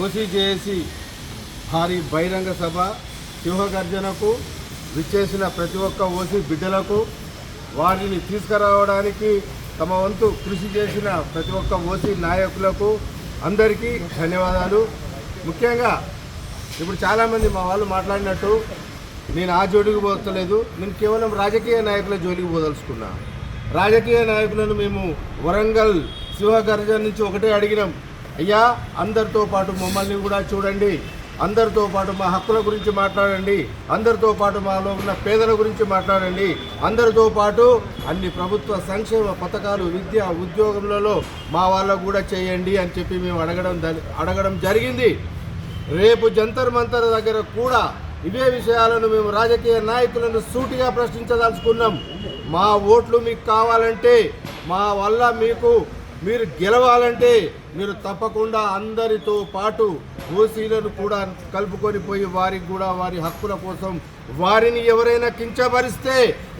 ఓసీజేఏసీ భారీ బహిరంగ సభ సింహగర్జనకు విచ్చేసిన ప్రతి ఒక్క ఓసీ బిడ్డలకు వారిని తీసుకురావడానికి తమ వంతు కృషి చేసిన ప్రతి ఒక్క ఓసీ నాయకులకు అందరికీ ధన్యవాదాలు. ముఖ్యంగా ఇప్పుడు చాలామంది మా వాళ్ళు మాట్లాడినట్టు నేను ఆ జోలికి పోతలేదు నేను కేవలం రాజకీయ నాయకుల జోలికి పోదలుచుకున్నా. రాజకీయ నాయకులను మేము వరంగల్ సింహగర్జన నుంచి ఒకటే అడిగినాం. అయ్యా అందరితో పాటు మమ్మల్ని కూడా చూడండి. అందరితో పాటు మా హక్కుల గురించి మాట్లాడండి. అందరితో పాటు మాలో ఉన్న పేదల గురించి మాట్లాడండి. అందరితో పాటు అన్ని ప్రభుత్వ సంక్షేమ పథకాలు విద్య ఉద్యోగంలో మా వాళ్ళకు కూడా చేయండి అని చెప్పి మేము అడగడం అడగడం జరిగింది. రేపు జంతర్ మంతర్ దగ్గర కూడా ఇవే విషయాలను మేము రాజకీయ నాయకులను సూటిగా ప్రశ్నించదలుచుకున్నాం. మా ఓట్లు మీకు కావాలంటే మా వల్ల మీకు మీరు గెలవాలంటే మీరు తప్పకుండా అందరితో పాటు ఓసీలను కూడా కలుపుకొని పోయి వారికి కూడా వారి హక్కుల కోసం వారిని ఎవరైనా కించపరిస్తే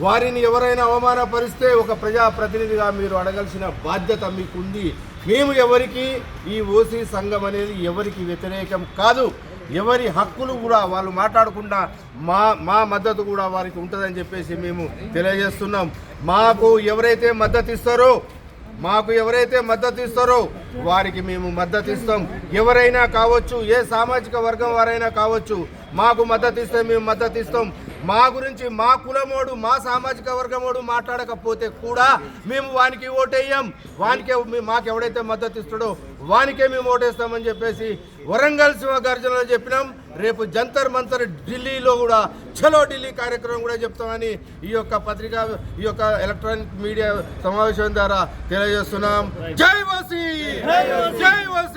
వారిని ఎవరైనా అవమానపరిస్తే ఒక ప్రజాప్రతినిధిగా మీరు అడగాల్సిన బాధ్యత మీకుంది. మేము ఎవరికి ఈ ఓసీ సంఘం అనేది ఎవరికి వ్యతిరేకం కాదు. ఎవరి హక్కులు కూడా వాళ్ళు మాట్లాడకుండా మా మా మద్దతు కూడా వారికి ఉంటుందని చెప్పేసి మేము తెలియజేస్తున్నాం. మాకు ఎవరైతే మద్దతు ఇస్తారో మాకు ఎవరైతే మద్దతు ఇస్తారో వారికి మేము మద్దతు ఇస్తాం. ఎవరైనా కావచ్చు ఏ సామాజిక వర్గం వారైనా కావచ్చు మాకు మద్దతు ఇస్తే మేము మద్దతు ఇస్తాం. మా గురించి మా కులమోడు మా సామాజిక వర్గమోడు మాట్లాడకపోతే కూడా మేము వానికి ఓటేయం వానికే మాకు ఎవడైతే మద్దతు ఇస్తాడో వానికే మేము ఓటేస్తామని చెప్పేసి వరంగల్ శివ గర్జనలో చెప్పినాం. రేపు జంతర్ మంతర్ ఢిల్లీలో కూడా చలో ఢిల్లీ కార్యక్రమం కూడా చెప్తామని ఈ యొక్క పత్రిక ఈ యొక్క ఎలక్ట్రానిక్ మీడియా సమావేశం ద్వారా తెలియజేస్తున్నాం. జై వసీ! జై వసీ!